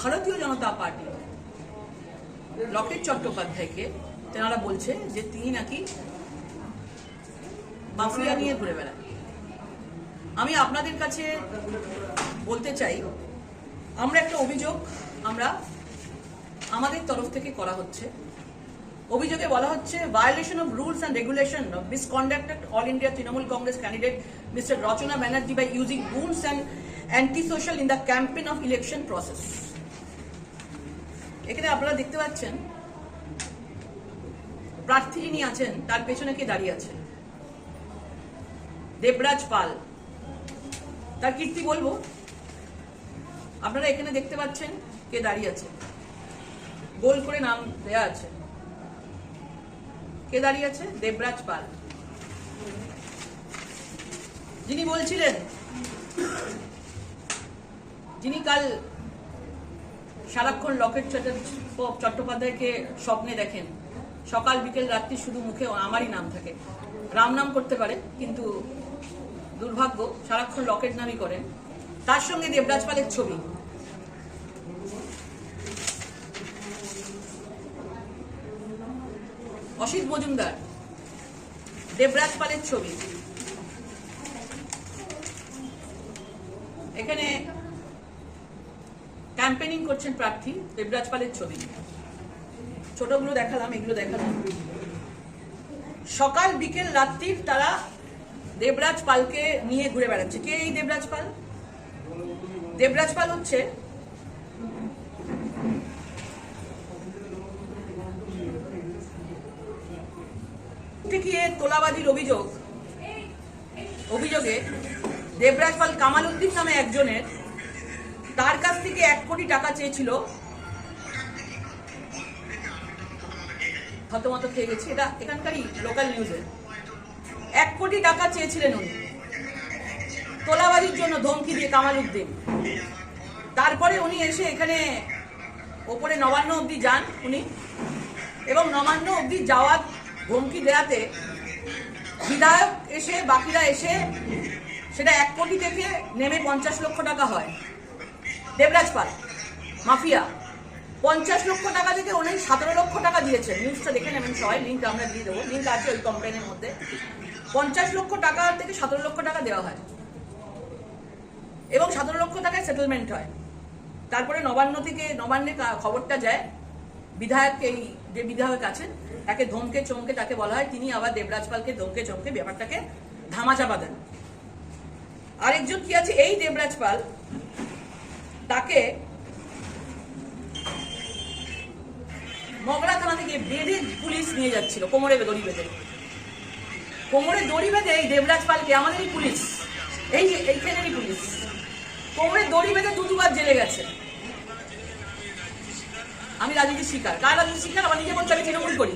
ভারতীয় জনতা পার্টি, লকেট চট্টোপাধ্যায়কে তেনারা বলছে যে তিনি নাকি মাফিয়া নিয়ে ঘুরে বেড়ান। আমি আপনাদের কাছে বলতে চাই, আমরা একটা অভিযোগ আমরা আমাদের তরফ থেকে করা হচ্ছে। অভিযোগে বলা হচ্ছে violation of rules and regulation of misconducted all India Trinamool Congress candidate mister Rachna Banerjee by using rules and anti social in the campaign of election process এখানে আপনারা দেখতে পাচ্ছেন, প্রার্থী যিনি আছেন, তার পেছনে কে দাঁড়িয়ে আছে? দেবরাজ পাল। তার কীর্তি বলব? আপনারা এখানে দেখতে পাচ্ছেন কে দাঁড়িয়ে আছে। গোল করে নাম দেয়া আছে। কে দাঁড়িয়ে আছে? দেবরাজ পাল। যিনি বলছিলেন, যিনি কাল সারাক্ষণ লকেট চট্টোপ- চট্টোপাধ্যায়কে স্বপ্নে দেখেন। সকাল, বিকেল, রাত্রি শুধু মুখে আমারই নাম থাকে। রাম নাম করতে পারে, কিন্তু দুর্ভাগ্য সারাক্ষণ লকেট নামই করেন। তার সঙ্গে দেবরাজ পালের ছবি। অসিত মজুমদার, দেবরাজ পালের ছবি। এখানে ক্যাম্পেনিং করছেন প্রার্থী দেবরাজ পালের ছবি। ছোটগুলো দেখালাম, এগুলো দেখালাম। সকাল, বিকেল, রাত্রির তারা দেবরাজ পালকে নিয়ে ঘুরে বেড়াচ্ছে। কে এই দেবরাজ পাল? দেবরাজ পাল হচ্ছে টিকিয়ে তোলাবাজির অভিযোগ। অভিযোগে দেবরাজ পাল কামাল উদ্দিন নামে একজনের থেকে এক কোটি টাকা চেয়েছিল। হতমত খেয়ে গেছি। এটা এখানকারই লোকাল নিউজে এক কোটি টাকা চেয়েছিলেন উনি। তোলাবাজির জন্য ধমকি দিয়ে কামাল তারপরে উনি এসে এখানে ওপরে নবান্ন অবধি যান উনি। এবং নবান্ন অবধি যাওয়ার ধমকি দেয়াতে বিধায়ক এসে, বাকিরা এসে সেটা এক কোটি থেকে নেমে পঞ্চাশ লক্ষ টাকা হয়। দেবরাজ পাল, মাফিয়া। পঞ্চাশ লক্ষ টাকা থেকে উনি সতেরো লক্ষ টাকা দিয়েছেন। নিউজটা দেখে নেবেন সবাই লিঙ্ক আমরা দিয়ে দেবো। লিঙ্ক আছে ওই কমপ্লেনের মধ্যে। পঞ্চাশ লক্ষ টাকা থেকে সতেরো লক্ষ টাকা দেওয়া হয়। এবং সতেরো লক্ষ টাকায় সেটেলমেন্ট হয়। তারপরে নবান্ন থেকে নবান্নে খবরটা যায়। বিধায়ক এই যে বিধায়ক আছেন, তাকে ধমকে চমকে তাকে বলা হয়। তিনি আবার দেবরাজ পালকে ধমকে চমকে ব্যাপারটাকে ধামাচাপা দেন। আরেকজন কি আছে? এই দেবরাজ পাল তাকে মগরা থানা থেকে বেঁধে পুলিশ নিয়ে যাচ্ছিল, কোমরে দড়ি বেঁধে। কোমরে দড়ি বেঁধে এই দেবরাজ পালকে, আমাদেরই পুলিশ, এই যে এইখানেরই পুলিশ। কোমরে দড়ি বেঁধে দু দুবার জেলে গেছে। আমি রাজনীতির শিকার। কার রাজনীতির শিকার? আমার নিজে বলছে আমি তৃণমূল করি।